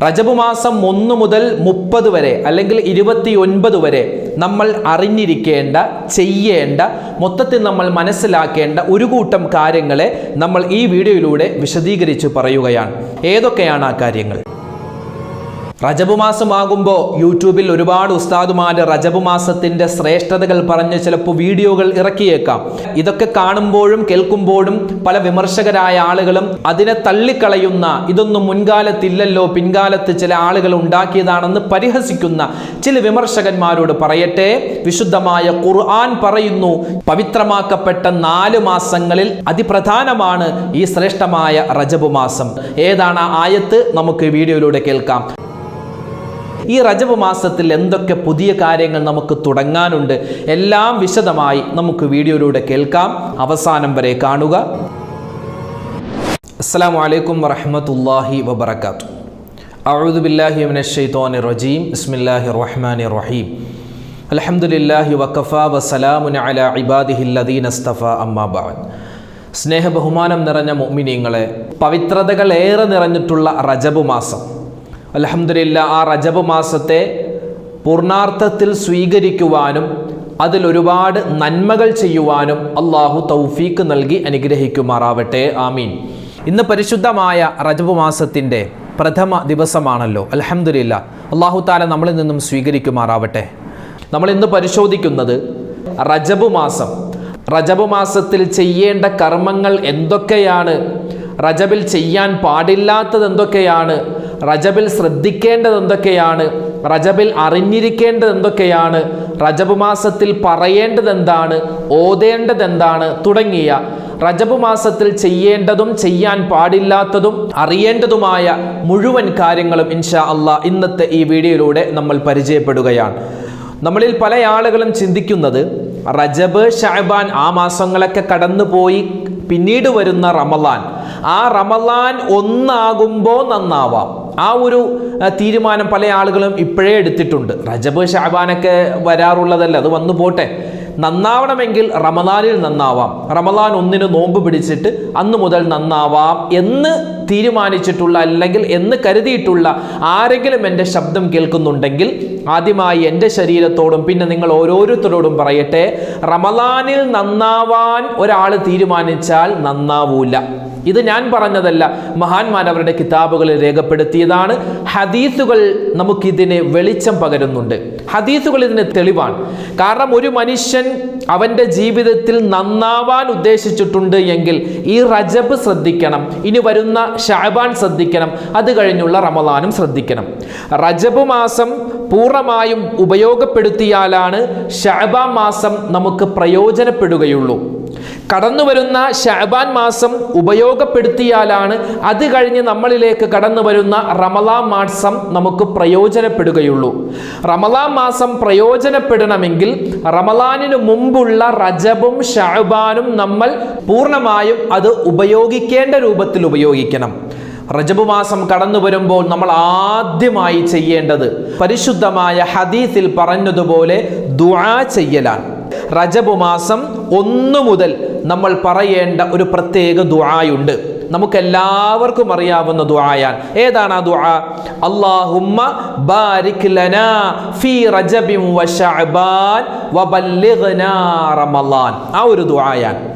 റജബ് മാസം ഒന്ന് മുതൽ മുപ്പത് വരെ അല്ലെങ്കിൽ ഇരുപത്തി ഒൻപത് വരെ നമ്മൾ അറിഞ്ഞിരിക്കേണ്ട ചെയ്യേണ്ട മൊത്തത്തിൽ നമ്മൾ മനസ്സിലാക്കേണ്ട ഒരു കൂട്ടം കാര്യങ്ങളെ നമ്മൾ ഈ വീഡിയോയിലൂടെ വിശദീകരിച്ച് പറയുകയാണ്. ഏതൊക്കെയാണ് ആ കാര്യങ്ങൾ? റജബ് മാസമാകുമ്പോൾ യൂട്യൂബിൽ ഒരുപാട് ഉസ്താദുമാർ റജബ് മാസത്തിന്റെ ശ്രേഷ്ഠതകൾ പറഞ്ഞ് ചിലപ്പോൾ വീഡിയോകൾ ഇറക്കിയേക്കാം. ഇതൊക്കെ കാണുമ്പോഴും കേൾക്കുമ്പോഴും പല വിമർശകരായ ആളുകളും അതിനെ തള്ളിക്കളയുന്ന ഇതൊന്നും മുൻകാലത്തില്ലല്ലോ പിൻകാലത്ത് ചില ആളുകൾ ഉണ്ടാക്കിയതാണെന്ന് പരിഹസിക്കുന്ന ചില വിമർശകന്മാരോട് പറയട്ടെ. വിശുദ്ധമായ ഖുർആൻ പറയുന്നു പവിത്രമാക്കപ്പെട്ട നാല് മാസങ്ങളിൽ അതിപ്രധാനമാണ് ഈ ശ്രേഷ്ഠമായ റജബ് മാസം ഏതാണ് ആയത്ത്? നമുക്ക് വീഡിയോയിലൂടെ കേൾക്കാം. ഈ റജബ് മാസത്തിൽ എന്തൊക്കെ പുതിയ കാര്യങ്ങൾ നമുക്ക് തുടങ്ങാനുണ്ട് എല്ലാം വിശദമായി നമുക്ക് വീഡിയോയിലൂടെ കേൾക്കാം. അവസാനം വരെ കാണുക. അസ്സാം വലൈക്കും വറഹമത്തല്ലാഹി വബർക്കാത്തു അഊദു ബില്ലാഹി الرجيم بسم റജീം. ബിസ്മില്ലാഹിർ റഹ്മാനിർ റഹീം. അൽഹംദുലില്ലാഹി وكفى വസലാമുൻ അലാ عباده الذين അമ്മാ أما സ്നേഹ ബഹുമാനം നിറഞ്ഞ മുഅ്മിനീങ്ങളെ പവിത്രതകൾ ഏറെ നിറഞ്ഞിട്ടുള്ള റജബ് മാസം. അലഹമില്ല ആ റജബ് മാസത്തെ പൂർണാർത്ഥത്തിൽ സ്വീകരിക്കുവാനും അതിൽ ഒരുപാട് നന്മകൾ ചെയ്യുവാനും അള്ളാഹു തൗഫീക്ക് നൽകി അനുഗ്രഹിക്കുമാറാവട്ടെ. ആമീൻ. ഇന്ന് പരിശുദ്ധമായ റജബ് മാസത്തിന്റെ പ്രഥമ ദിവസമാണല്ലോ. അലഹമില്ല അള്ളാഹു താല നമ്മളിൽ നിന്നും സ്വീകരിക്കുമാറാവട്ടെ. നമ്മൾ ഇന്ന് പരിശോധിക്കുന്നത് റജബ് മാസം. റജബ് മാസത്തിൽ ചെയ്യേണ്ട കർമ്മങ്ങൾ എന്തൊക്കെയാണ്? റജബിൽ ചെയ്യാൻ പാടില്ലാത്തത് എന്തൊക്കെയാണ്? റജബിൽ ശ്രദ്ധിക്കേണ്ടത് എന്തൊക്കെയാണ്? റജബിൽ അറിഞ്ഞിരിക്കേണ്ടത് എന്തൊക്കെയാണ്? റജബ് മാസത്തിൽ പറയേണ്ടത് എന്താണ്? ഓതേണ്ടത് എന്താണ്? തുടങ്ങിയ റജബ് മാസത്തിൽ ചെയ്യേണ്ടതും ചെയ്യാൻ പാടില്ലാത്തതും അറിയേണ്ടതുമായ മുഴുവൻ കാര്യങ്ങളും ഇൻഷാ അള്ളാഹ് ഇന്നത്തെ ഈ വീഡിയോയിലൂടെ നമ്മൾ പരിചയപ്പെടുകയാണ്. നമ്മളിൽ പല ആളുകളും ചിന്തിക്കുന്നത് റജബ് ഷാബാൻ ആ മാസങ്ങളൊക്കെ കടന്നുപോയി പിന്നീട് വരുന്ന റമലാൻ ആ റമലാൻ ഒന്നാകുമ്പോൾ നന്നാവാം. ആ ഒരു തീരുമാനം പല ആളുകളും ഇപ്പോഴേ എടുത്തിട്ടുണ്ട്. റജബ് ഷാബാനൊക്കെ വരാറുള്ളതല്ല അത് വന്നു പോട്ടെ. നന്നാവണമെങ്കിൽ റമദാനിൽ നന്നാവാം. റമദാൻ ഒന്നിന് നോമ്പ് പിടിച്ചിട്ട് അന്ന് മുതൽ നന്നാവാം എന്ന് തീരുമാനിച്ചിട്ടുള്ള അല്ലെങ്കിൽ എന്ന് കരുതിയിട്ടുള്ള ആരെങ്കിലും എന്റെ ശബ്ദം കേൾക്കുന്നുണ്ടെങ്കിൽ ആദ്യമായി എന്റെ ശരീരത്തോടും പിന്നെ നിങ്ങൾ ഓരോരുത്തരോടും പറയട്ടെ റമലാനിൽ നന്നാവാൻ ഒരാൾ തീരുമാനിച്ചാൽ നന്നാവൂല. ഇത് ഞാൻ പറഞ്ഞതല്ല മഹാന്മാർ അവരുടെ കിതാബുകളിൽ രേഖപ്പെടുത്തിയതാണ്. ഹദീസുകൾ നമുക്കിതിന് വെളിച്ചം പകരുന്നുണ്ട്. ഹദീസുകൾ ഇതിന് തെളിവാണ്. കാരണം ഒരു മനുഷ്യൻ അവന്റെ ജീവിതത്തിൽ നന്നാവാൻ ഉദ്ദേശിച്ചിട്ടുണ്ട് എങ്കിൽ ഈ റജബ് ശ്രദ്ധിക്കണം. ഇനി വരുന്ന ഷാബാൻ ശ്രദ്ധിക്കണം. അത് കഴിഞ്ഞുള്ള റമദാനും ശ്രദ്ധിക്കണം. റജബ് മാസം പൂർണമായും ഉപയോഗപ്പെടുത്തിയാലാണ് ഷാബാൻ മാസം നമുക്ക് പ്രയോജനപ്പെടുകയുള്ളൂ. കടന്നു വരുന്ന ഷാബാൻ മാസം ഉപയോഗപ്പെടുത്തിയാലാണ് അത് കഴിഞ്ഞ് നമ്മളിലേക്ക് കടന്നു വരുന്ന റമലാ മാസം നമുക്ക് പ്രയോജനപ്പെടുകയുള്ളൂ. റമലാ മാസം പ്രയോജനപ്പെടണമെങ്കിൽ റമലാനിന് മുമ്പുള്ള റജബും ഷാബാനും നമ്മൾ പൂർണമായും അത് ഉപയോഗിക്കേണ്ട രൂപത്തിൽ ഉപയോഗിക്കണം. റജബ് മാസം കടന്നു വരുമ്പോൾ നമ്മൾ ആദ്യമായി ചെയ്യേണ്ടത് പരിശുദ്ധമായ ഹദീസിൽ പറഞ്ഞതുപോലെ ദുആ ചെയ്യലാണ്. റജബ് മാസം ഒന്നു മുതൽ നമ്മൾ പറയേണ്ട ഒരു പ്രത്യേക ദുആയുണ്ട്. നമുക്കെല്ലാവർക്കും അറിയാവുന്ന ദുആയാൻ ഏതാണ് ആ ദുആ? അല്ലാഹുമ്മ ബാരിക് ലനാ ഫീ റജബിൻ വശഅബാൻ വബല്ലിഗ്നാ റമളാൻ. ആ ഒരു ദുആയാൻ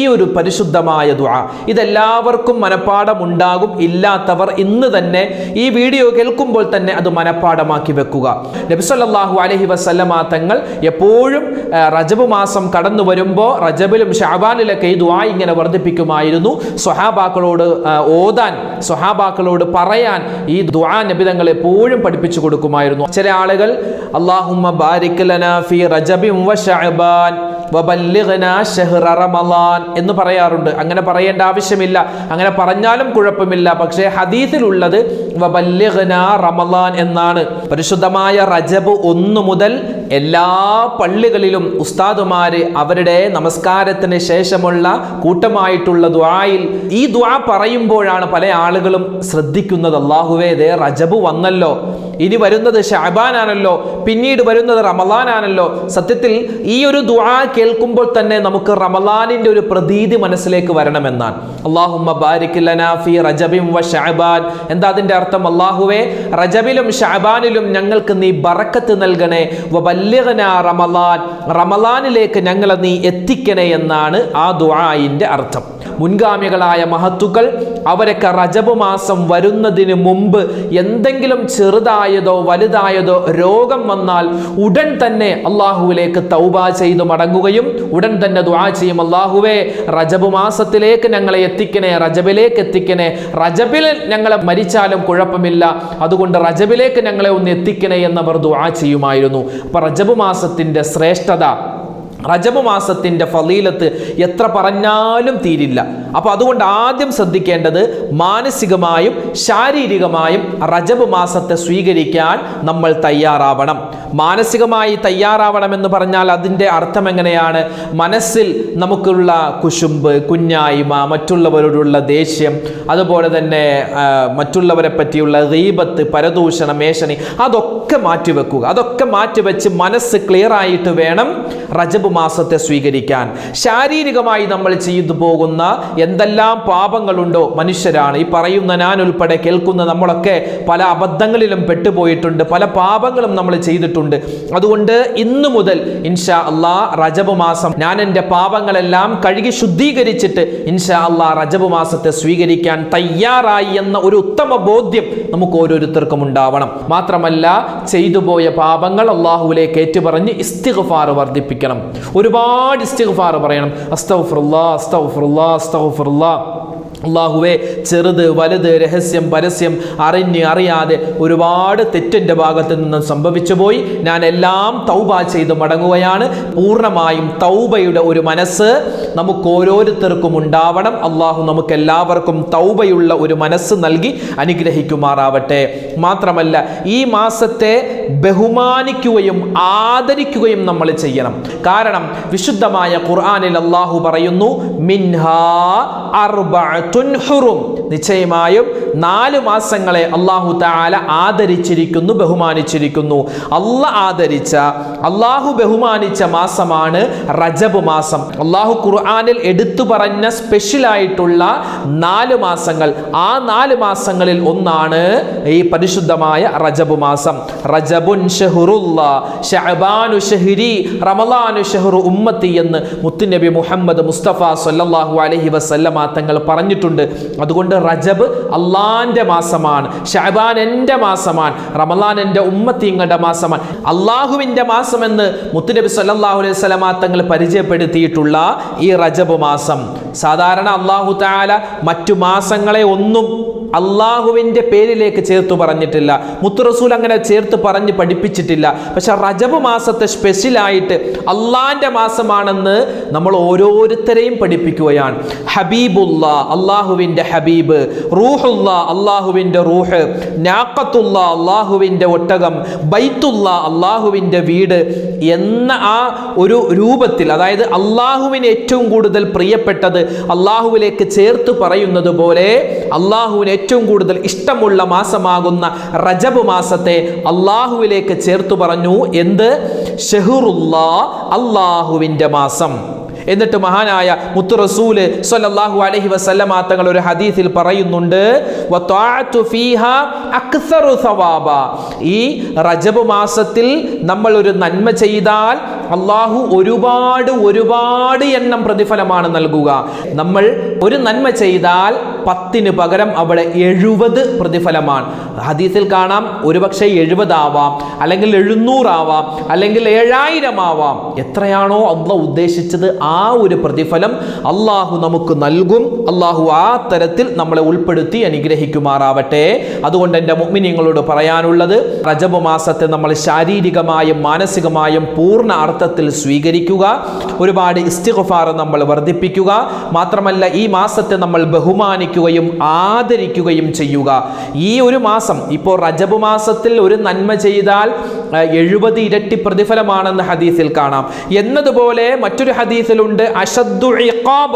ഈ ഒരു പരിശുദ്ധമായ ദുആ. ഇതെല്ലാവർക്കും മനഃപ്പാടമുണ്ടാകും ഇല്ലാത്തവർ ഇന്ന് തന്നെ ഈ വീഡിയോ കേൾക്കുമ്പോൾ തന്നെ അത് മനഃപ്പാടമാക്കി വെക്കുക. നബിസല്ലാഹു അലഹി വസല്ലമ തങ്ങൾ എപ്പോഴും റജബ് മാസം കടന്നു വരുമ്പോൾ റജബിലും ഷാബാനിലൊക്കെ ഈ ദുആ ഇങ്ങനെ വർദ്ധിപ്പിക്കുമായിരുന്നു. സ്വഹാബാക്കളോട് ഓതാൻ സ്വഹാബാക്കളോട് പറയാൻ ഈ ദുആ നബി തങ്ങൾ എപ്പോഴും പഠിപ്പിച്ചു കൊടുക്കുമായിരുന്നു. ചില ആളുകൾ അള്ളാഹുമ്മ ബാരിക് ലനാ ഫീ റജബിൻ വ ശഅബാൻ എന്ന് പറയാറുണ്ട്. അങ്ങനെ പറയേണ്ട ആവശ്യമില്ല. അങ്ങനെ പറഞ്ഞാലും കുഴപ്പമില്ല. പക്ഷേ ഹദീസിലുള്ളത് എന്നാണ്. പരിശുദ്ധമായ റജബ് ഒന്നു മുതൽ എല്ലാ പള്ളികളിലും ഉസ്താദുമാര് അവരുടെ നമസ്കാരത്തിന് ശേഷമുള്ള കൂട്ടമായിട്ടുള്ള ദ്വായിൽ ഈ ദ്വാ പറയുമ്പോഴാണ് പല ആളുകളും ശ്രദ്ധിക്കുന്നത്. അള്ളാഹുവേ ദേ റജബ് വന്നല്ലോ. ഇനി വരുന്നത് ഷാബാനാണല്ലോ പിന്നീട് വരുന്നത് റമലാനാണല്ലോ സത്യത്തിൽ ഈ ഒരു ദുആ കേൾക്കുമ്പോൾ തന്നെ നമുക്ക് റമലാനിന്റെ ഒരു പ്രതീതി മനസ്സിലേക്ക് വരണമെന്നാണ്. അള്ളാഹുമ്മ ബാരിക് ലനാ ഫി റജബിൻ വ ഷഅബാൻ എന്താ അതിന്റെ അർത്ഥം? അള്ളാഹുവേ റജബിലും ഷാബാനിലും ഞങ്ങൾക്ക് നീ ബറക്കത്ത് നൽകണേ. വ ബല്ലിഗ്നാ റമലാൻ റമലാനിലേക്ക് ഞങ്ങളെ നീ എത്തിക്കണേ എന്നാണ് ആ ദുആയിന്റെ അർത്ഥം. മുൻഗാമികളായ മഹത്തുക്കൾ അവരൊക്കെ റജബ് മാസം വരുന്നതിന് മുമ്പ് എന്തെങ്കിലും ചെറുതായതോ വലുതായതോ രോഗം വന്നാൽ ഉടൻ തന്നെ അള്ളാഹുവിലേക്ക് തൗബ ചെയ്തു മടങ്ങുകയും ഉടൻ തന്നെ ദുആ ചെയ്യും. അള്ളാഹുവേ റജബ് മാസത്തിലേക്ക് ഞങ്ങളെ എത്തിക്കണേ റജബിലേക്ക് എത്തിക്കണേ. റജബിൽ ഞങ്ങളെ മരിച്ചാലും കുഴപ്പമില്ല. അതുകൊണ്ട് റജബിലേക്ക് ഞങ്ങളെ ഒന്ന് എത്തിക്കണേ എന്നവർ ദുആ ചെയ്യുമായിരുന്നു. അപ്പൊ റജബ് മാസത്തിന്റെ ശ്രേഷ്ഠത റജബ് മാസത്തിന്റെ ഫലീലത്ത് എത്ര പറഞ്ഞാലും തീരില്ല. അപ്പോൾ അതുകൊണ്ട് ആദ്യം ശ്രദ്ധിക്കേണ്ടത് മാനസികമായും ശാരീരികമായും റജബ് മാസത്തെ സ്വീകരിക്കാൻ നമ്മൾ തയ്യാറാവണം. മാനസികമായി തയ്യാറാവണം എന്ന് പറഞ്ഞാൽ അതിന്റെ അർത്ഥം എങ്ങനെയാണ്? മനസ്സിൽ നമുക്കുള്ള കുശുമ്പ് കുഞ്ഞായ്മ മറ്റുള്ളവരോടുള്ള ദേഷ്യം അതുപോലെ തന്നെ മറ്റുള്ളവരെ പറ്റിയുള്ള റീബത്ത് പരദൂഷണം മേശനി അതൊക്കെ മാറ്റിവെക്കുക. അതൊക്കെ മാറ്റിവെച്ച് മനസ്സ് ക്ലിയർ ആയിട്ട് വേണം റജബ് മാസത്തെ സ്വീകരിക്കാൻ. ശാരീരികമായി നമ്മൾ ചെയ്തു പോകുന്ന എന്തെല്ലാം പാപങ്ങളുണ്ടോ മനുഷ്യരാണ്. ഈ പറയുന്ന ഞാൻ ഉൾപ്പെടെ കേൾക്കുന്ന നമ്മളൊക്കെ പല അബദ്ധങ്ങളിലും പെട്ടുപോയിട്ടുണ്ട്. പല പാപങ്ങളും നമ്മൾ ചെയ്തിട്ടുണ്ട്. അതുകൊണ്ട് ഇന്നു മുതൽ ഇൻഷാ അള്ളാ റജബ് മാസം ഞാൻ എന്റെ പാപങ്ങളെല്ലാം കഴുകി ശുദ്ധീകരിച്ചിട്ട് ഇൻഷാ അള്ളാ റജബ് മാസത്തെ സ്വീകരിക്കാൻ തയ്യാറായി എന്ന ഒരു ഉത്തമ ബോധ്യം നമുക്ക് ഓരോരുത്തർക്കും ഉണ്ടാവണം. മാത്രമല്ല ചെയ്തുപോയ പാപങ്ങൾ അള്ളാഹുവിലേക്ക് ഏറ്റുപറഞ്ഞ് ഇസ്തിഗ്ഫാർ വർദ്ധിപ്പിക്കണം. ഒരുപാട് ഇസ്തിഗ്ഫാർ പറയണം. അസ്തഗ്ഫിറുല്ലാ അസ്തഗ്ഫിറുല്ലാ അസ്തഗ്ഫിറുല്ലാ. അള്ളാഹുവെ ചെറുത് വലുത് രഹസ്യം പരസ്യം അറിഞ്ഞ് അറിയാതെ ഒരുപാട് തെറ്റിന്റെ ഭാഗത്ത് നിന്നും സംഭവിച്ചു പോയി. ഞാൻ എല്ലാം തൗബ ചെയ്ത് മടങ്ങുകയാണ്. പൂർണമായും തൗബയുടെ ഒരു മനസ്സ് നമുക്ക് ഓരോരുത്തർക്കും ഉണ്ടാവണം. അള്ളാഹു നമുക്ക് എല്ലാവർക്കും തൗബയുള്ള ഒരു മനസ്സ് നൽകി അനുഗ്രഹിക്കുമാറാവട്ടെ. മാത്രമല്ല ഈ മാസത്തെ ബഹുമാനിക്കുകയും ആദരിക്കുകയും നമ്മൾ ചെയ്യണം. കാരണം വിശുദ്ധമായ ഖുർആാനിൽ അള്ളാഹു പറയുന്നു മിൻഹാ അർബഅത്തുൻ നിശ്ചയമായും നാല് മാസങ്ങളെ അള്ളാഹു താല ആദരിച്ചിരിക്കുന്നു ബഹുമാനിച്ചിരിക്കുന്നു. അല്ല ആദരിച്ച അള്ളാഹു ബഹുമാനിച്ച മാസമാണ് റജബ് മാസം. അള്ളാഹു ഖുർആാനിൽ എടുത്തു പറഞ്ഞ സ്പെഷ്യലായിട്ടുള്ള നാല് മാസങ്ങൾ. ആ നാല് മാസങ്ങളിൽ ഒന്നാണ് ഈ പരിശുദ്ധമായ റജബ് മാസം. റജബുൻ ഷഹുറുല്ല ഷഹരി റമലാനു ഷഹറു ഉമ്മത്തി എന്ന് മുത്തുനബി മുഹമ്മദ് മുസ്തഫ സല്ലല്ലാഹു അലഹി വസല്ലമ തങ്ങൾ പറഞ്ഞിട്ടുണ്ട്. അതുകൊണ്ട് റജബ് അള്ളാന്റെ മാസമാണ് ഷഅബാൻ എന്റെ മാസമാണ് റമദാൻ എന്റെ ഉമ്മത്തിങ്ങളുടെ മാസമാണ്. അള്ളാഹുവിന്റെ മാസമെന്ന് മുത്തുനബി സല്ലാഹു അലൈഹി വസല്ലമ തങ്ങൾ പരിചയപ്പെടുത്തിയിട്ടുള്ള ഈ റജബ് മാസം. സാധാരണ അള്ളാഹു താല മറ്റു മാസങ്ങളെ ഒന്നും അള്ളാഹുവിന്റെ പേരിലേക്ക് ചേർത്ത് പറഞ്ഞിട്ടില്ല. മുത്തുറസൂൽ അങ്ങനെ ചേർത്ത് പറഞ്ഞ് പഠിപ്പിച്ചിട്ടില്ല. പക്ഷെ റജബ് മാസത്തെ സ്പെഷ്യലായിട്ട് അള്ളാഹിന്റെ മാസമാണെന്ന് നമ്മൾ ഓരോരുത്തരെയും പഠിപ്പിക്കുകയാണ്. ഹബീബുല്ല അള്ളാഹുവിന്റെ ഹബീബ്. റൂഹുല്ല അള്ളാഹുവിന്റെ റൂഹ്. നാക്കത്തുള്ള അള്ളാഹുവിന്റെ ഒട്ടകം. ബൈത്തുള്ള അള്ളാഹുവിന്റെ വീട് എന്ന ആ ഒരു രൂപത്തിൽ അതായത് അള്ളാഹുവിന് ഏറ്റവും കൂടുതൽ പ്രിയപ്പെട്ടത് അള്ളാഹുവിലേക്ക് ചേർത്ത് പറയുന്നത് പോലെ അള്ളാഹുവിന് ഏറ്റവും കൂടുതൽ ഇഷ്ടമുള്ള മാസമാകുന്ന റജബ് മാസത്തെ അള്ളാഹുവിലേക്ക് ചേർത്തു പറഞ്ഞു. എന്ത്? ഷെഹുറുല്ലാ അള്ളാഹുവിന്റെ മാസം. എന്നിട്ട് മഹാനായ മുത്തു റസൂൽ സ്വല്ലല്ലാഹു അലൈഹി വസല്ലമ തങ്ങൾ ഒരു ഹദീസിൽ പറയുന്നുണ്ട് ഈ റജബ് മാസത്തിൽ നമ്മൾ ഒരു നന്മ ചെയ്താൽ അള്ളാഹു ഒരുപാട് ഒരുപാട് എണ്ണം പ്രതിഫലമാണ് നൽകുക. നമ്മൾ ഒരു നന്മ ചെയ്താൽ പത്തിന് പകരം അവിടെ എഴുപത് പ്രതിഫലമാണ്. ഹദീസിൽ കാണാം ഒരുപക്ഷെ എഴുപതാവാം അല്ലെങ്കിൽ എഴുന്നൂറാവാം അല്ലെങ്കിൽ ഏഴായിരം ആവാം എത്രയാണോ അള്ള ഉദ്ദേശിച്ചത് ആ ഒരു പ്രതിഫലം അള്ളാഹു നമുക്ക് നൽകും. അള്ളാഹു ആ തരത്തിൽ നമ്മളെ ഉൾപ്പെടുത്തി അനുഗ്രഹിക്കുമാറാവട്ടെ. അതുകൊണ്ട് എന്റെ മുഗ്മിനിങ്ങളോട് പറയാനുള്ളത് റജബ് മാസത്തെ നമ്മൾ ശാരീരികമായും മാനസികമായും പൂർണ അർത്ഥത്തിൽ സ്വീകരിക്കുക. ഒരുപാട് ഇസ്തിഗ്ഫാർ നമ്മൾ വർദ്ധിപ്പിക്കുക. മാത്രമല്ല ഈ മാസത്തെ നമ്മൾ ബഹുമാനിക്കുക. ബഹുമാനിക്കുകയും ആദരിക്കുകയും ചെയ്യുക. ഈ ഒരു മാസം ഇപ്പോൾ റജബ് മാസത്തിൽ ഒരു നന്മ ചെയ്താൽ എഴുപത് ഇരട്ടി പ്രതിഫലമാണെന്ന് ഹദീസിൽ കാണാം. എന്നതുപോലെ മറ്റൊരു ഹദീസിലുണ്ട് അഷദ്ദു ഇഖാബ.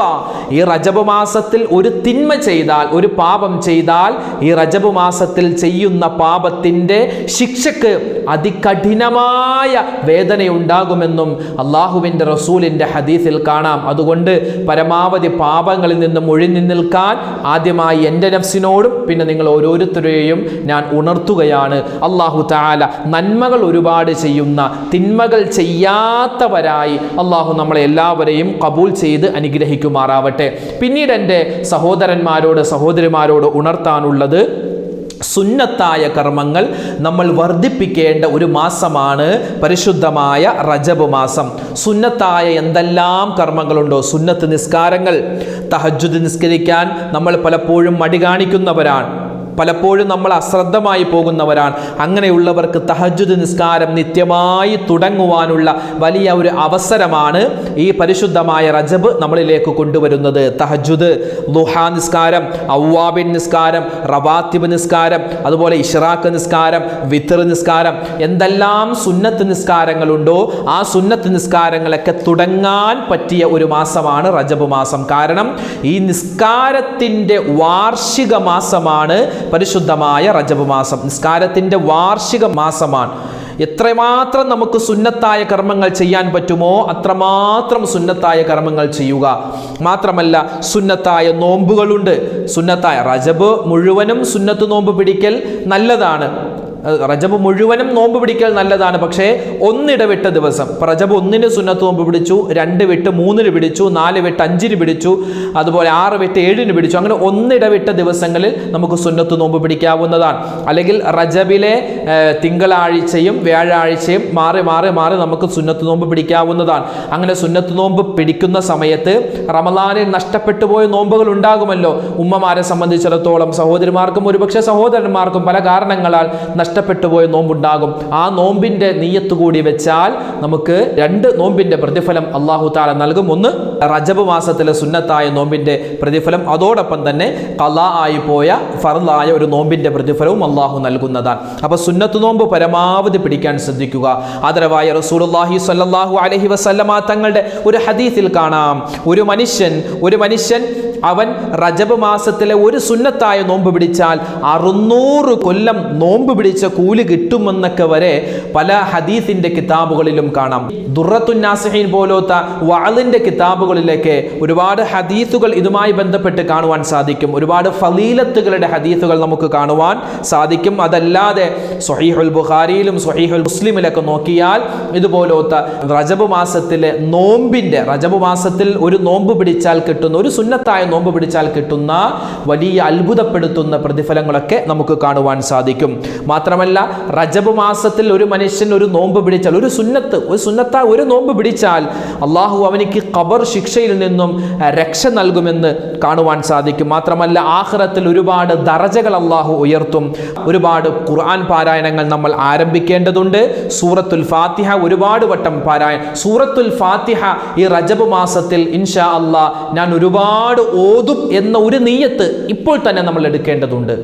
ഈ റജബ് മാസത്തിൽ ഒരു തിന്മ ചെയ്താൽ ഒരു പാപം ചെയ്താൽ ഈ റജബ് മാസത്തിൽ ചെയ്യുന്ന പാപത്തിന്റെ ശിക്ഷക്ക് അതികഠിനമായ വേദനയുണ്ടാകുമെന്നും അള്ളാഹുവിന്റെ റസൂലിന്റെ ഹദീസിൽ കാണാം. അതുകൊണ്ട് പരമാവധി പാപങ്ങളിൽ നിന്നും ഒഴിഞ്ഞു നിൽക്കാൻ ആദ്യമായി എന്റെ നഫ്സിനോടും പിന്നെ നിങ്ങൾ ഓരോരുത്തരെയും ഞാൻ ഉണർത്തുകയാണ്. അള്ളാഹു താല നന്മകൾ ഒരുപാട് ചെയ്യുന്ന തിന്മകൾ ചെയ്യാത്തവരായി അള്ളാഹു നമ്മളെ എല്ലാവരെയും കബൂൽ ചെയ്ത് അനുഗ്രഹിക്കുമാറാവട്ടെ. പിന്നീട് എന്റെ സഹോദരന്മാരോട് സഹോദരിമാരോട് ഉണർത്താനുള്ളത് സുന്നത്തായ കർമ്മങ്ങൾ നമ്മൾ വർദ്ധിപ്പിക്കേണ്ട ഒരു മാസമാണ് പരിശുദ്ധമായ റജബ് മാസം. സുന്നത്തായ എന്തെല്ലാം കർമ്മങ്ങളുണ്ടോ? സുന്നത്ത് നിസ്കാരങ്ങൾ. തഹജുദ് നിസ്കരിക്കാൻ നമ്മൾ പലപ്പോഴും മടി കാണിക്കുന്നവരാണ്. പലപ്പോഴും നമ്മൾ അശ്രദ്ധമായി പോകുന്നവരാണ്. അങ്ങനെയുള്ളവർക്ക് തഹജുദ് നിസ്കാരം നിത്യമായി തുടങ്ങുവാനുള്ള വലിയ ഒരു അവസരമാണ് ഈ പരിശുദ്ധമായ റജബ് നമ്മളിലേക്ക് കൊണ്ടുവരുന്നത്. തഹജുദ് ലുഹാ നിസ്കാരം ഔവാബിൻ നിസ്കാരം റവാത്തിബ് നിസ്കാരം അതുപോലെ ഇഷ്റാഖ് നിസ്കാരം വിത്തർ നിസ്കാരം എന്തെല്ലാം സുന്നത്ത് നിസ്കാരങ്ങളുണ്ടോ ആ സുന്നത്ത് നിസ്കാരങ്ങളൊക്കെ തുടങ്ങാൻ പറ്റിയ ഒരു മാസമാണ് റജബ് മാസം. കാരണം ഈ നിസ്കാരത്തിന്റെ വാർഷിക മാസമാണ് പരിശുദ്ധമായ റജബ് മാസം നിസ്കാരത്തിന്റെ വാർഷിക മാസമാണ്. എത്രമാത്രം നമുക്ക് സുന്നത്തായ കർമ്മങ്ങൾ ചെയ്യാൻ പറ്റുമോ അത്രമാത്രം സുന്നത്തായ കർമ്മങ്ങൾ ചെയ്യുക. മാത്രമല്ല സുന്നത്തായ നോമ്പുകളുണ്ട്. സുന്നത്തായ റജബ് മുഴുവനും സുന്നത്ത് നോമ്പ് പിടിക്കൽ നല്ലതാണ്. റജബ് മുഴുവനും നോമ്പ് പിടിക്കൽ നല്ലതാണ്. പക്ഷേ ഒന്നിടവിട്ട ദിവസം. ഇപ്പം റജബ് ഒന്നിന് സുന്നത്ത് നോമ്പ് പിടിച്ചു രണ്ട് വിട്ട് മൂന്നിന് പിടിച്ചു നാല് വിട്ട് അഞ്ചിന് പിടിച്ചു അതുപോലെ ആറ് വിട്ട് ഏഴിന് പിടിച്ചു. അങ്ങനെ ഒന്നിടവിട്ട ദിവസങ്ങളിൽ നമുക്ക് സുന്നത്ത് നോമ്പ് പിടിക്കാവുന്നതാണ്. അല്ലെങ്കിൽ റജബിലെ തിങ്കളാഴ്ചയും വ്യാഴാഴ്ചയും മാറി മാറി മാറി നമുക്ക് സുന്നത്ത് നോമ്പ് പിടിക്കാവുന്നതാണ്. അങ്ങനെ സുന്നത്ത് നോമ്പ് പിടിക്കുന്ന സമയത്ത് റമലാനിൽ നഷ്ടപ്പെട്ടു പോയ നോമ്പുകൾ ഉണ്ടാകുമല്ലോ. ഉമ്മമാരെ സംബന്ധിച്ചിടത്തോളം സഹോദരിമാർക്കും ഒരുപക്ഷെ സഹോദരന്മാർക്കും പല കാരണങ്ങളാൽ നഷ്ടപ്പെട്ടു പോയ നോമ്പുണ്ടാകും. ആ നോമ്പിന്റെ നീയത്ത് കൂടി വെച്ചാൽ നമുക്ക് രണ്ട് നോമ്പിന്റെ പ്രതിഫലം അള്ളാഹു താല നൽകും. ഒന്ന് റജബ് മാസത്തിലെ സുന്നത്തായ നോമ്പിന്റെ പ്രതിഫലം അതോടൊപ്പം തന്നെ കലാ ആയി പോയ ഫറലായ ഒരു നോമ്പിന്റെ പ്രതിഫലവും അള്ളാഹു നൽകുന്നതാണ്. അപ്പോൾ സുന്നത്ത് നോമ്പ് പരമാവധി പിടിക്കാൻ ശ്രദ്ധിക്കുക. അതരവായ റസൂലുള്ളാഹി സ്വല്ലല്ലാഹു അലഹി വസല്ലമ തങ്ങളുടെ ഒരു ഹദീസിൽ കാണാം. ഒരു മനുഷ്യൻ ഒരു മനുഷ്യൻ അവൻ റജബ് മാസത്തിലെ ഒരു സുന്നത്തായ നോമ്പ് പിടിച്ചാൽ അറുന്നൂറ് കൊല്ലം നോമ്പ് പിടിച്ച കൂലി കിട്ടുമെന്നൊക്കെ വരെ പല ഹദീസിന്റെ കിതാബുകളിലും കാണാം. ദുറത്തുന്നാസിഹീൻ പോലത്തെ വാളിന്റെ കിതാബുകളിലേക്ക് ഒരുപാട് ഹദീസുകൾ ഇതുമായി ബന്ധപ്പെട്ട് കാണുവാൻ സാധിക്കും. ഒരുപാട് ഫലീലത്തുകളുടെ ഹദീസുകൾ നമുക്ക് കാണുവാൻ സാധിക്കും. അതല്ലാതെ സൊഹീഹുൽ ബുഖാരിയിലും സൊഹീഹുൽ മുസ്ലിമിലൊക്കെ നോക്കിയാൽ ഇതുപോലത്തെ റജബ് മാസത്തിലെ നോമ്പിന്റെ റജബ് മാസത്തിൽ ഒരു നോമ്പ് പിടിച്ചാൽ കിട്ടുന്ന ഒരു സുന്നത്തായ നോമ്പ് പിടിച്ചാൽ കിട്ടുന്ന വലിയ അത്ഭുതപ്പെടുത്തുന്ന പ്രതിഫലങ്ങളൊക്കെ നമുക്ക് കാണുവാൻ സാധിക്കും. മാത്രമല്ല റജബ് മാസത്തിൽ ഒരു മനുഷ്യൻ ഒരു നോമ്പ് പിടിച്ചാൽ ഒരു സുന്നത്ത് ഒരു സുന്നത്തായ ഒരു നോമ്പ് പിടിച്ചാൽ അള്ളാഹു അവനിക്ക് ഖബർ ശിക്ഷയിൽ നിന്നും രക്ഷ നൽകുമെന്ന് കാണുവാൻ സാധിക്കും. മാത്രമല്ല ആഹ്റത്തിൽ ഒരുപാട് ദറജകൾ അള്ളാഹു ഉയർത്തും. ഒരുപാട് ഖുർആൻ പാരായണങ്ങൾ നമ്മൾ ആരംഭിക്കേണ്ടതുണ്ട്. സൂറത്തുൽ ഫാത്തിഹ ഒരുപാട് വട്ടം പാരായണം. സൂറത്തുൽ ഫാത്തിഹ ഈ റജബ് മാസത്തിൽ ഇൻഷാ അള്ളാ ഞാൻ ഒരുപാട് ഓതും എന്ന ഒരു നീയത്ത് ഇപ്പോൾ തന്നെ നമ്മൾ എടുക്കേണ്ടതുണ്ട്.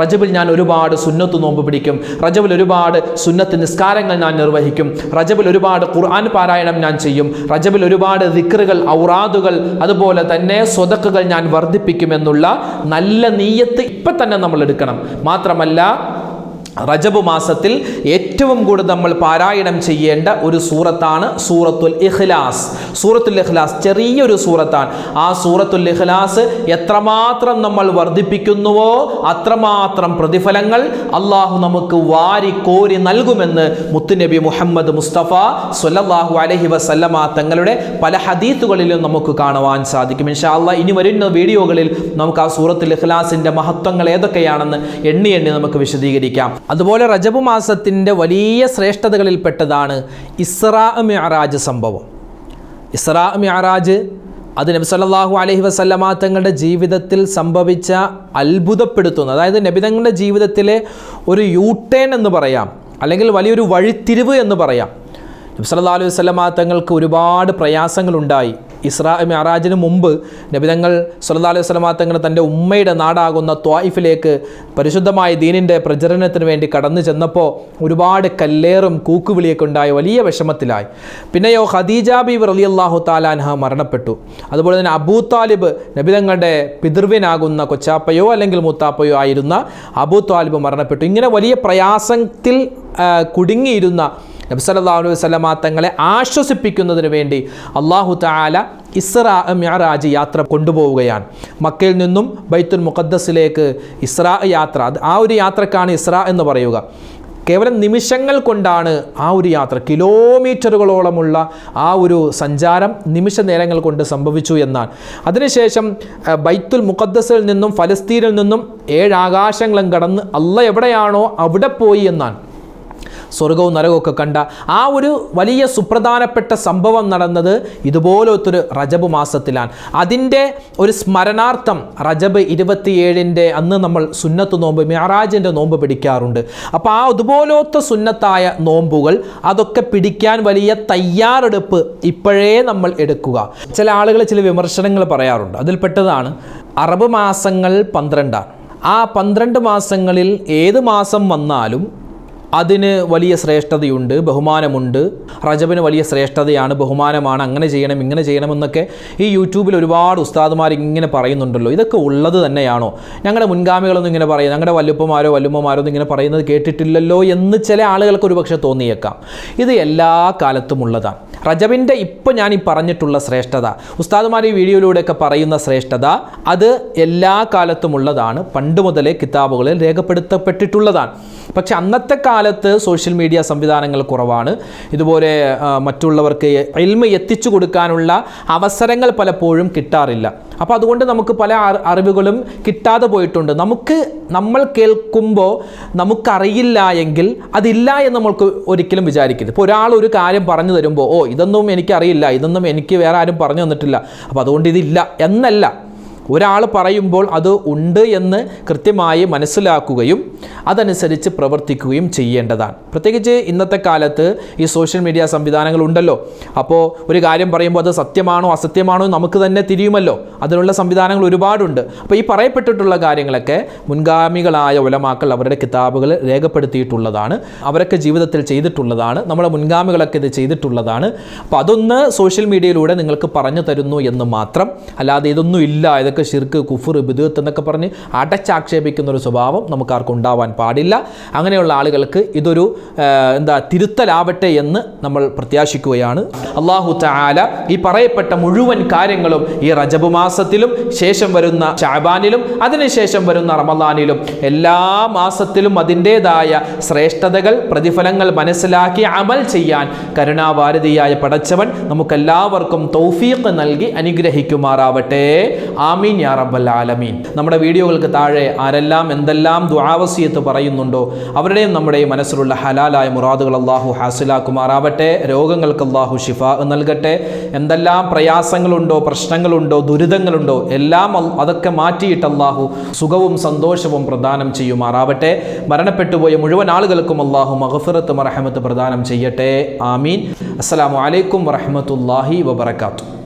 റജബിൽ ഞാൻ ഒരുപാട് സുന്നത്ത് നോമ്പ് പിടിക്കും. റജബിൽ ഒരുപാട് സുന്നത്ത് നിസ്കാരങ്ങൾ ഞാൻ നിർവഹിക്കും. റജബിൽ ഒരുപാട് ഖുർആൻ പാരായണം ഞാൻ ചെയ്യും. റജബിൽ ഒരുപാട് ദിക്റുകൾ ഔറാദുകൾ അതുപോലെ തന്നെ സ്വതക്കുകൾ ഞാൻ വർദ്ധിപ്പിക്കുമെന്നുള്ള നല്ല നീയത്ത് ഇപ്പം തന്നെ നമ്മൾ എടുക്കണം. മാത്രമല്ല റജബ് മാസത്തിൽ ഏറ്റവും കൂടുതൽ നമ്മൾ പാരായണം ചെയ്യേണ്ട ഒരു സൂറത്താണ് സൂറത്തുൽ ഇഖ്ലാസ്. സൂറത്തുൽ ഇഖ്ലാസ് ചെറിയൊരു സൂറത്താണ്. ആ സൂറത്തുൽ ഇഖ്ലാസ് എത്രമാത്രം നമ്മൾ വർദ്ധിപ്പിക്കുന്നുവോ അത്രമാത്രം പ്രതിഫലങ്ങൾ അള്ളാഹു നമുക്ക് വാരി കോരി നൽകുമെന്ന് മുത്തുനബി മുഹമ്മദ് മുസ്തഫ സുല്ലാഹു അലഹി വസല്ലമ തങ്ങളുടെ പല ഹദീത്തുകളിലും നമുക്ക് കാണുവാൻ സാധിക്കും. ഇൻഷാ ഇനി വരുന്ന വീഡിയോകളിൽ നമുക്ക് ആ സൂറത്തുൽ ഇഖ്ലാസിന്റെ മഹത്വങ്ങൾ ഏതൊക്കെയാണെന്ന് എണ്ണി എണ്ണി നമുക്ക് വിശദീകരിക്കാം. അതുപോലെ റജബ് മാസത്തിന്റെ വലിയ ശ്രേഷ്ഠതകളിൽപ്പെട്ടതാണ് ഇസ്രാ മിഅറാജ് സംഭവം. ഇസ്രാ മിഅറാജ് അത് നബി സല്ലല്ലാഹു അലൈഹി വസല്ലമ തങ്ങളുടെ ജീവിതത്തിൽ സംഭവിച്ച അത്ഭുതപ്പെടുത്തുന്ന അതായത് നബിതങ്ങളുടെ ജീവിതത്തിലെ ഒരു യൂട്ടേൺ എന്ന് പറയാം അല്ലെങ്കിൽ വലിയൊരു വഴിത്തിരിവ് എന്ന് പറയാം. നബി സല്ലല്ലാഹു അലൈഹി വസല്ലമ തങ്ങൾക്ക് ഒരുപാട് പ്രയാസങ്ങളുണ്ടായി. ഇസ്രാ മെഹറാജിന് മുമ്പ് നബിതങ്ങൾ സുല്ലാ അലൈഹി സ്വലമാ തങ്ങൾ തന്റെ ഉമ്മയുടെ നാടാകുന്ന ത്വായിഫിലേക്ക് പരിശുദ്ധമായ ദീനിന്റെ പ്രചരണത്തിന് വേണ്ടി കടന്നു ചെന്നപ്പോൾ ഒരുപാട് കല്ലേറും കൂക്കുവിളിയൊക്കെ ഉണ്ടായ വലിയ വിഷമത്തിലായി. പിന്നെയോ ഖദീജ ബീബ് റലി അള്ളാഹു താലാൻഹ മരണപ്പെട്ടു. അതുപോലെ തന്നെ അബൂ താലിബ് നബിതങ്ങളുടെ പിതൃവിനാകുന്ന കൊച്ചാപ്പയോ അല്ലെങ്കിൽ മുത്താപ്പയോ ആയിരുന്ന അബൂ താലിബ് മരണപ്പെട്ടു. ഇങ്ങനെ വലിയ പ്രയാസത്തിൽ കുടുങ്ങിയിരുന്ന നബ്സല്ലാ അലൈഹി വസല്ലമ തങ്ങളെ ആശ്വസിപ്പിക്കുന്നതിന് വേണ്ടി അള്ളാഹു താല ഇസ്രാ മിഅറാജ് യാത്ര കൊണ്ടുപോവുകയാണ്. മക്കയിൽ നിന്നും ബൈത്തുൽ മുഖദ്ദസിലേക്ക് ഇസ്രാ യാത്ര ആ ഒരു യാത്രക്കാണ് ഇസ്രാ എന്ന് പറയുക. കേവലം നിമിഷങ്ങൾ കൊണ്ടാണ് ആ ഒരു യാത്ര കിലോമീറ്ററുകളോളമുള്ള ആ ഒരു സഞ്ചാരം നിമിഷ നേരങ്ങൾ കൊണ്ട് സംഭവിച്ചു എന്നാണ്. അതിനുശേഷം ബൈത്തുൽ മുഖദ്ദസിൽ നിന്നും ഫലസ്തീനിൽ നിന്നും ഏഴ് ആകാശങ്ങളും കടന്ന് അല്ല എവിടെയാണോ അവിടെ പോയി എന്നാണ്. സ്വർഗവും നരകവും കണ്ട ആ ഒരു വലിയ സുപ്രധാനപ്പെട്ട സംഭവം നടന്നത് ഇതുപോലത്തൊരു റജബ് മാസത്തിലാണ്. അതിന്റെ ഒരു സ്മരണാർത്ഥം റജബ് ഇരുപത്തിയേഴിന്റെ അന്ന് നമ്മൾ സുന്നത്ത് നോമ്പ് മെഹറാജിന്റെ നോമ്പ് പിടിക്കാറുണ്ട്. അപ്പോൾ ആ അതുപോലത്തെ സുന്നത്തായ നോമ്പുകൾ അതൊക്കെ പിടിക്കാൻ വലിയ തയ്യാറെടുപ്പ് ഇപ്പോഴേ നമ്മൾ എടുക്കുക. ചില ആളുകൾ ചില വിമർശനങ്ങൾ പറയാറുണ്ട്. അതിൽപ്പെട്ടതാണ് അറബ് മാസങ്ങൾ പന്ത്രണ്ടാണ് ആ പന്ത്രണ്ട് മാസങ്ങളിൽ ഏത് മാസം വന്നാലും അതിന് വലിയ ശ്രേഷ്ഠതയുണ്ട് ബഹുമാനമുണ്ട്. റജബിന് വലിയ ശ്രേഷ്ഠതയാണ് ബഹുമാനമാണ് അങ്ങനെ ചെയ്യണം ഇങ്ങനെ ചെയ്യണമെന്നൊക്കെ ഈ യൂട്യൂബിൽ ഒരുപാട് ഉസ്താദുമാർ ഇങ്ങനെ പറയുന്നുണ്ടല്ലോ. ഇതൊക്കെ ഉള്ളത് തന്നെയാണോ? ഞങ്ങളുടെ മുൻഗാമികളൊന്നും ഇങ്ങനെ പറയും ഞങ്ങളുടെ വല്ലുപ്പമാരോ വല്ലുമ്മമാരോ ഒന്നും ഇങ്ങനെ പറയുന്നത് കേട്ടിട്ടില്ലല്ലോ എന്ന് ചില ആളുകൾക്ക് ഒരുപക്ഷെ തോന്നിയേക്കാം. ഇത് എല്ലാ കാലത്തും ഉള്ളതാണ്. റജബിന്റെ ഇപ്പോൾ ഞാൻ ഈ പറഞ്ഞിട്ടുള്ള ശ്രേഷ്ഠത ഉസ്താദുമാർ ഈ വീഡിയോയിലൂടെയൊക്കെ പറയുന്ന ശ്രേഷ്ഠത അത് എല്ലാ കാലത്തും ഉള്ളതാണ്. പണ്ട് മുതലേ കിതാബുകളിൽ രേഖപ്പെടുത്തപ്പെട്ടിട്ടുള്ളതാണ്. പക്ഷെ അന്നത്തെ കാലത്ത് സോഷ്യൽ മീഡിയ സംവിധാനങ്ങൾ കുറവാണ്. ഇതുപോലെ മറ്റുള്ളവർക്ക് എൽമ എത്തിച്ചു കൊടുക്കാനുള്ള അവസരങ്ങൾ പലപ്പോഴും കിട്ടാറില്ല. അപ്പോൾ അതുകൊണ്ട് നമുക്ക് പല അറിവുകളും കിട്ടാതെ പോയിട്ടുണ്ട്. നമുക്ക് നമ്മൾ കേൾക്കുമ്പോൾ നമുക്കറിയില്ല എങ്കിൽ അതില്ല എന്ന് നമ്മൾക്ക് ഒരിക്കലും വിചാരിക്കരുത്. ഇപ്പോൾ ഒരാൾ ഒരു കാര്യം പറഞ്ഞു തരുമ്പോൾ ഓ ഇതൊന്നും എനിക്കറിയില്ല ഇതൊന്നും എനിക്ക് വേറെ ആരും പറഞ്ഞു തന്നിട്ടില്ല. അപ്പോൾ അതുകൊണ്ട് ഇതില്ല എന്നല്ല. ഒരാൾ പറയുമ്പോൾ അത് ഉണ്ട് എന്ന് കൃത്യമായി മനസ്സിലാക്കുകയും അതനുസരിച്ച് പ്രവർത്തിക്കുകയും ചെയ്യേണ്ടതാണ്. പ്രത്യേകിച്ച് ഇന്നത്തെ കാലത്ത് ഈ സോഷ്യൽ മീഡിയ സംവിധാനങ്ങൾ ഉണ്ടല്ലോ. അപ്പോൾ ഒരു കാര്യം പറയുമ്പോൾ അത് സത്യമാണോ അസത്യമാണോ നമുക്ക് തന്നെ തിരിയുമല്ലോ. അതിനുള്ള സംവിധാനങ്ങൾ ഒരുപാടുണ്ട്. അപ്പോൾ ഈ പറയപ്പെട്ടിട്ടുള്ള കാര്യങ്ങളൊക്കെ മുൻഗാമികളായ ഉലമാക്കൾ അവരുടെ കിതാബുകൾ രേഖപ്പെടുത്തിയിട്ടുള്ളതാണ്. അവരൊക്കെ ജീവിതത്തിൽ ചെയ്തിട്ടുള്ളതാണ്. നമ്മുടെ മുൻഗാമികളൊക്കെ ഇത് ചെയ്തിട്ടുള്ളതാണ്. അപ്പോൾ അതൊന്ന് സോഷ്യൽ മീഡിയയിലൂടെ നിങ്ങൾക്ക് പറഞ്ഞു തരുന്നു എന്ന് മാത്രം. അല്ലാതെ ഇതൊന്നും ഇല്ല. ഇതൊക്കെ ഷിർക്ക് കുഫുർ ബിദുത്ത് എന്നൊക്കെ പറഞ്ഞ് അടച്ചാക്ഷേപിക്കുന്ന ഒരു സ്വഭാവം നമുക്കാർക്കും ഉണ്ടാവാൻ പാടില്ല. അങ്ങനെയുള്ള ആളുകൾക്ക് ഇതൊരു എന്താ തിരുത്തലാവട്ടെ എന്ന് നമ്മൾ പ്രത്യാശിക്കുകയാണ്. അള്ളാഹു ചാല ഈ പറയപ്പെട്ട മുഴുവൻ കാര്യങ്ങളും ഈ റജബ് മാസത്തിലും ശേഷം വരുന്ന ഷാബാനിലും അതിനുശേഷം വരുന്ന റമദാനിലും എല്ലാ മാസത്തിലും അതിന്റെതായ ശ്രേഷ്ഠതകൾ പ്രതിഫലങ്ങൾ മനസ്സിലാക്കി അമൽ ചെയ്യാൻ കരുണാഭാരതിയായ പടച്ചവൻ നമുക്കെല്ലാവർക്കും തൗഫീഖ് നൽകി അനുഗ്രഹിക്കുമാറാവട്ടെ. ആമീൻ. യാ റബ്ബൽ ആലമീൻ. നമ്മുടെ വീഡിയോകൾക്ക് താഴെ ആരെല്ലാം എന്തെല്ലാം ദുആവസിയത്ത് പറയുന്നുണ്ടോ അവരുടെയും നമ്മുടെയും മനസ്സിലുള്ള ഹലാലായ മുറാദുകൾ അള്ളാഹു ഹാസിലാക്കുമാറാവട്ടെ. രോഗങ്ങൾക്ക് അള്ളാഹു ഷിഫ നൽകട്ടെ. എന്തെല്ലാം പ്രയാസങ്ങളുണ്ടോ പ്രശ്നങ്ങളുണ്ടോ ദുരിതങ്ങളുണ്ടോ എല്ലാം അതൊക്കെ മാറ്റിയിട്ട് അള്ളാഹു സുഖവും സന്തോഷവും പ്രദാനം ചെയ്യുമാറാവട്ടെ. മരണപ്പെട്ടുപോയ മുഴുവൻ ആളുകൾക്കും അള്ളാഹു മഹഫിറത്ത് മറഹമത്ത് പ്രദാനം ചെയ്യട്ടെ. ആമീൻ. അസ്സലാമു അലൈക്കും വറഹമത്തല്ലാഹി വബർക്കാത്തു